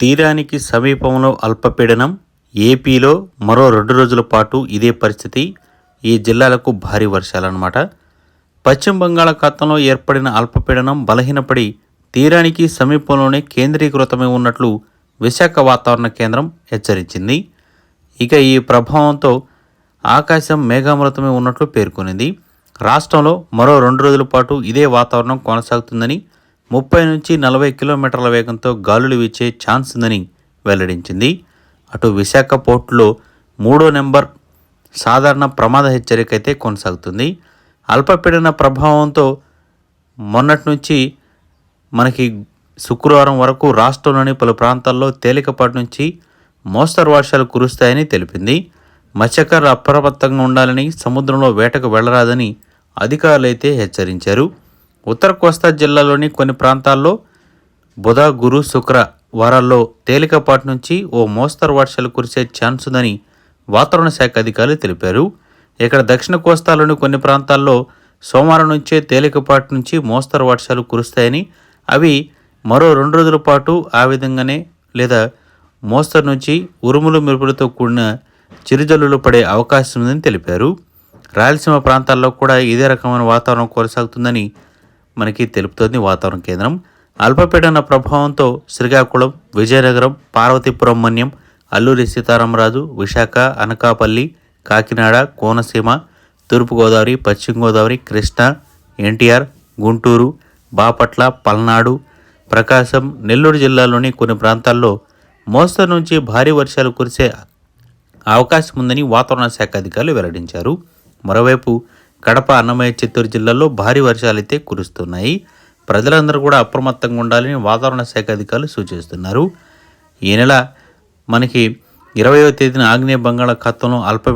తీరానికి సమీపంలో అల్పపీడనం ఏపీలో మరో రెండు రోజుల పాటు ఇదే పరిస్థితి. ఈ జిల్లాలకు భారీ వర్షాలన్నమాట. పశ్చిమ బంగాళాఖాతంలో ఏర్పడిన అల్పపీడనం బలహీనపడి తీరానికి సమీపంలోనే కేంద్రీకృతమై ఉన్నట్లు విశాఖ వాతావరణ కేంద్రం హెచ్చరించింది. ఇక ఈ ప్రభావంతో ఆకాశం మేఘామృతమై ఉన్నట్లు పేర్కొనింది. రాష్ట్రంలో మరో రెండు రోజుల పాటు ఇదే వాతావరణం కొనసాగుతుందని ముప్పై నుంచి నలభై కిలోమీటర్ల వేగంతో గాలులు వీచే ఛాన్స్ ఉందని వెల్లడించింది. అటు విశాఖ పోర్టులో మూడో నెంబర్ సాధారణ ప్రమాద హెచ్చరిక అయితే కొనసాగుతుంది. అల్పపీడన ప్రభావంతో మొన్నటి నుంచి మనకి శుక్రవారం వరకు రాష్ట్రంలోని పలు ప్రాంతాల్లో తేలికపాటి నుంచి మోస్తరు వర్షాలు కురుస్తాయని తెలిపింది. మత్స్యకారులు అప్రమత్తంగా ఉండాలని సముద్రంలో వేటకు వెళ్ళరాదని అధికారులైతే హెచ్చరించారు. ఉత్తర కోస్తా జిల్లాలోని కొన్ని ప్రాంతాల్లో బుధ గురు శుక్ర వారాల్లో తేలికపాటి నుంచి ఓ మోస్తరు వర్షాలు కురిసే ఛాన్స్ ఉందని వాతావరణ శాఖ అధికారులు తెలిపారు. ఇక్కడ దక్షిణ కోస్తాలోని కొన్ని ప్రాంతాల్లో సోమవారం నుంచే తేలికపాటి నుంచి మోస్తరు వర్షాలు కురుస్తాయని అవి మరో రెండు రోజుల పాటు ఆ విధంగానే లేదా మోస్తరు నుంచి ఉరుములు మెరుపులతో కూడిన చిరుజల్లులు పడే అవకాశం ఉందని తెలిపారు. రాయలసీమ ప్రాంతాల్లో కూడా ఇదే రకమైన వాతావరణం కొనసాగుతుందని మనకి తెలుపుతోంది వాతావరణ కేంద్రం. అల్పపీడన ప్రభావంతో శ్రీకాకుళం విజయనగరం పార్వతీపురం మన్యం అల్లూరి సీతారామరాజు విశాఖ అనకాపల్లి కాకినాడ కోనసీమ తూర్పుగోదావరి పశ్చిమ గోదావరి కృష్ణా ఎన్టీఆర్ గుంటూరు బాపట్ల పల్నాడు ప్రకాశం నెల్లూరు జిల్లాలోని కొన్ని ప్రాంతాల్లో మోస్తరు నుంచి భారీ వర్షాలు కురిసే అవకాశం ఉందని వాతావరణ శాఖ అధికారులు వెల్లడించారు. మరోవైపు కడప అన్నమయ్య చిత్తూరు జిల్లాల్లో భారీ వర్షాలైతే కురుస్తున్నాయి. ప్రజలందరూ కూడా అప్రమత్తంగా ఉండాలని వాతావరణ శాఖ అధికారులు సూచిస్తున్నారు. ఈ నెల మనకి ఇరవయో తేదీన ఆగ్నేయ బంగాళాఖాతంలో అల్ప